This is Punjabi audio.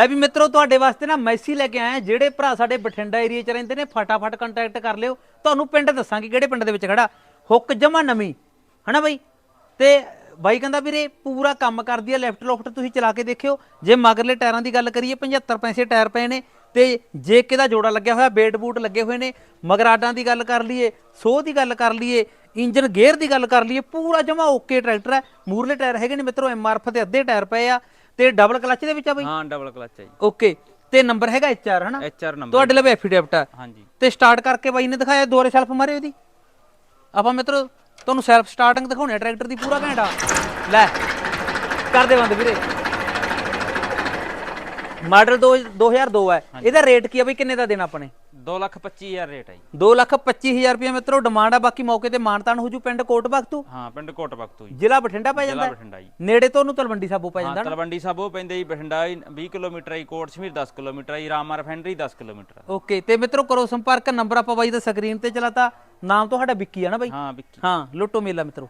ਐ ਵੀ ਮਿੱਤਰੋ, ਤੁਹਾਡੇ ਵਾਸਤੇ ਨਾ ਮੈਸੀ ਲੈ ਕੇ ਆਇਆ, ਜਿਹੜੇ ਭਰਾ ਸਾਡੇ ਬਠਿੰਡਾ ਏਰੀਆ 'ਚ ਰਹਿੰਦੇ ਨੇ, ਫਟਾਫਟ ਕੰਟੈਕਟ ਕਰ ਲਿਓ। ਤੁਹਾਨੂੰ ਪਿੰਡ ਦੱਸਾਂਗੇ ਕਿਹੜੇ ਪਿੰਡ ਦੇ ਵਿੱਚ ਖੜਾ। ਹੁੱਕ ਜਮਾ ਨਵੀਂ, ਹਨਾ ਬਾਈ? ਤੇ ਬਾਈ ਕਹਿੰਦਾ ਵੀਰੇ, ਪੂਰਾ ਕੰਮ ਕਰਦੀ ਆ ਲੈਫਟ ਲੋਫਟ ਤੁਸੀਂ ਚਲਾ ਕੇ ਦੇਖਿਓ। ਜੇ ਮਗਰਲੇ ਟਾਇਰਾਂ ਦੀ ਗੱਲ ਕਰੀਏ 75 ਪੈਸੇ ਟਾਇਰ ਪਏ ਨੇ, ਤੇ ਜੇ ਕਿਦਾ ਜੋੜਾ ਲੱਗਿਆ ਹੋਇਆ, ਬੇਟ ਬੂਟ ਲੱਗੇ ਹੋਏ ਨੇ ਮਗਰਾਡਾਂ ਦੀ ਗੱਲ ਕਰ ਲਈਏ, ਸੋਹ ਦੀ ਗੱਲ ਕਰ ਲਈਏ, ਇੰਜਨ ਗੇਅਰ ਦੀ ਗੱਲ ਕਰ ਲਈਏ, ਪੂਰਾ ਜਮਾ ਓਕੇ ਟਰੈਕਟਰ ਹੈ। ਮੂਰਲੇ ਟਾਇਰ ਹੈਗੇ ਨੇ ਮਿੱਤਰੋ ਐਮਆਰਐਫ ਤੇ ਅੱਧੇ ਟਾਇਰ ਪਏ ਆ। ਤੇ ਡਬਲ ਕਲਚ ਦੇ ਵਿੱਚ ਆ ਬਾਈ? ਹਾਂ ਡਬਲ ਕਲਚ ਹੈ ਜੀ। ਓਕੇ ਤੇ ਨੰਬਰ ਹੈਗਾ ਐਚਆਰ ਹਨਾ? ਐਚਆਰ ਨੰਬਰ ਤੁਹਾਡੇ ਲਈ ਐਫੀਡੈਵਿਟ ਆ। ਹਾਂਜੀ। ਤੇ ਸਟਾਰਟ ਕਰਕੇ ਬਾਈ ਨੇ ਦਿਖਾਇਆ ਦੁਆਰੇ ਸੈਲਫ ਮਾਰੇ ਉਹਦੀ। ਆਪਾਂ ਮਿੱਤਰੋ ਤੁਹਾਨੂੰ ਸੈਲਫ ਸਟਾਰਟਿੰਗ ਦਿਖਾਉਣੇ ਟਰੈਕਟਰ ਦੀ ਪੂਰਾ ਘੰਟਾ ਲੈ ਕਰ ਦੇ ਬੰਦ ਵੀਰੇ। ਮਾਡਲ 2002 ਹੈ। ਇਹਦਾ ਰੇਟ ਕੀ ਆ ਬਈ? ਕਿੰਨੇ ਦਾ ਦੇਣਾ ਆਪਣੇ 2 ਲੱਖ 25000 ਰੇਟ ਹੈ ਜੀ। 2 ਲੱਖ 25000 ਰੁਪਏ ਮਿੱਤਰੋ ਡਿਮਾਂਡ ਆ ਬਾਕੀ ਮੌਕੇ ਤੇ ਮਾਨਤਾਨ ਹੋ ਜੂ ਪਿੰਡ ਕੋਟ ਬਖਤੂ ਹਾਂ ਪਿੰਡ ਕੋਟ ਬਖਤੂ ਜੀ। ਜ਼ਿਲ੍ਹਾ ਬਠਿੰਡਾ ਪੈ ਜਾਂਦਾ। ਜ਼ਿਲ੍ਹਾ ਹੈ। ਬਠਿੰਡਾ ਜੀ। ਨੇੜੇ ਤੋਂ ਉਹਨੂੰ ਤਲਵੰਡੀ ਸਾਬੋ ਪੈ ਜਾਂਦਾ। ਤਲਵੰਡੀ ਸਾਬੋ ਪੈਂਦੇ ਜੀ ਬਠਿੰਡਾ ਹੀ 20 ਕਿਲੋਮੀਟਰ ਹੈ ਕੋਟ ਸ਼ਮੀਰ 10 ਕਿਲੋਮੀਟਰ ਹੈ ਰਾਮਾ ਰਿਫਾਈਨਰੀ 10 ਕਿਲੋਮੀਟਰ। ਓਕੇ ਤੇ ਮਿੱਤਰੋ ਕਰੋ ਸੰਪਰਕ ਨੰਬਰ ਆਪਾਂ ਬਾਈ ਦਾ ਸਕਰੀਨ ਤੇ ਚਲਾਤਾ। ਨਾਮ ਤੁਹਾਡਾ ਵਿੱਕੀ ਆ ਨਾ ਬਾਈ? ਹਾਂ ਵਿੱਕੀ। ਹਾਂ ਲੁੱਟੋ ਮੇਲਾ ਮਿੱਤਰੋ।